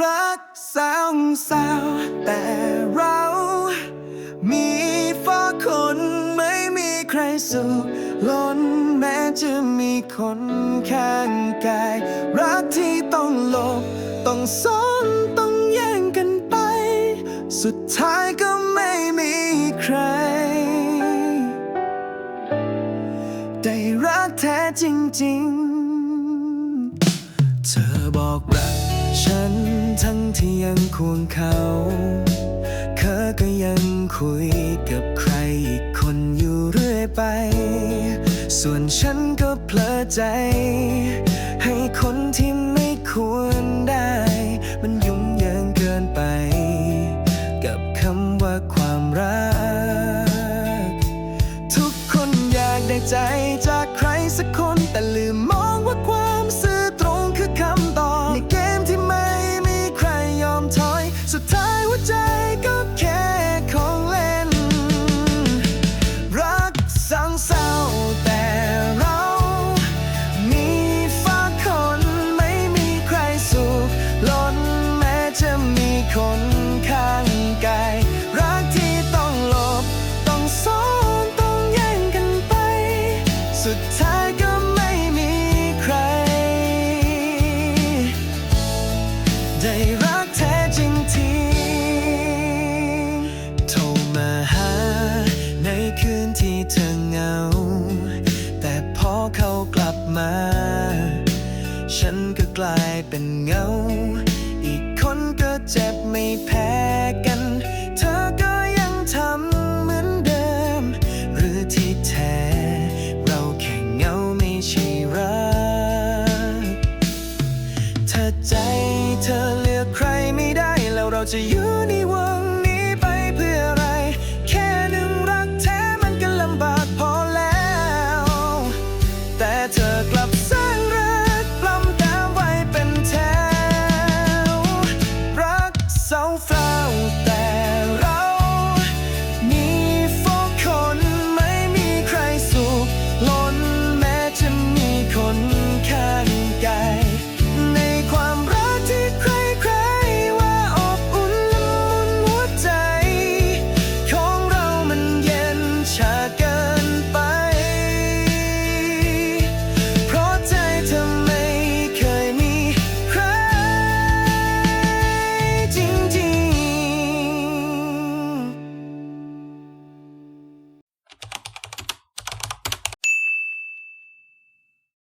รักสาวสาวแต่เรา มีฟ้าคนไม่มีใครสุขล้นแม้จะมีคนข้างกาย รักที่ต้องหลบ ต้องซ่อนต้องแย่งกันไป สุดท้ายก็ไม่มีใคร ได้รักแท้จริง ๆ เธอบอกรัก ฉันทั้งที่ยังควงเขาเธอก็ยังคุยกับใครอีกคนอยู่เรื่อยไป ส่วนฉันก็เพลอใจ ให้คนที่ไม่ควรได้ มันยุ่งเหยิงเกินไป กับคำว่าความรัก ทุกคนอยากได้ใจจา คนข้างกายรักที่ต้องหลบ ต้องซ่อนต้องแย่งกันไป สุดท้ายก็ไม่มีใคร ได้รักแท้จริงทีโทรมาหา ในคืนที่เธอเหงา แต่พอเขากลับมา ฉันก็กลายเป็นเงา เจ็บไม่แพ้กัน เธอก็ยังทำเหมือนเดิม หรือที่แท้ เราแค่เงาไม่ใช่รักถ้าใจเธอเลือกใครไม่ได้แล้วเราจะอยู่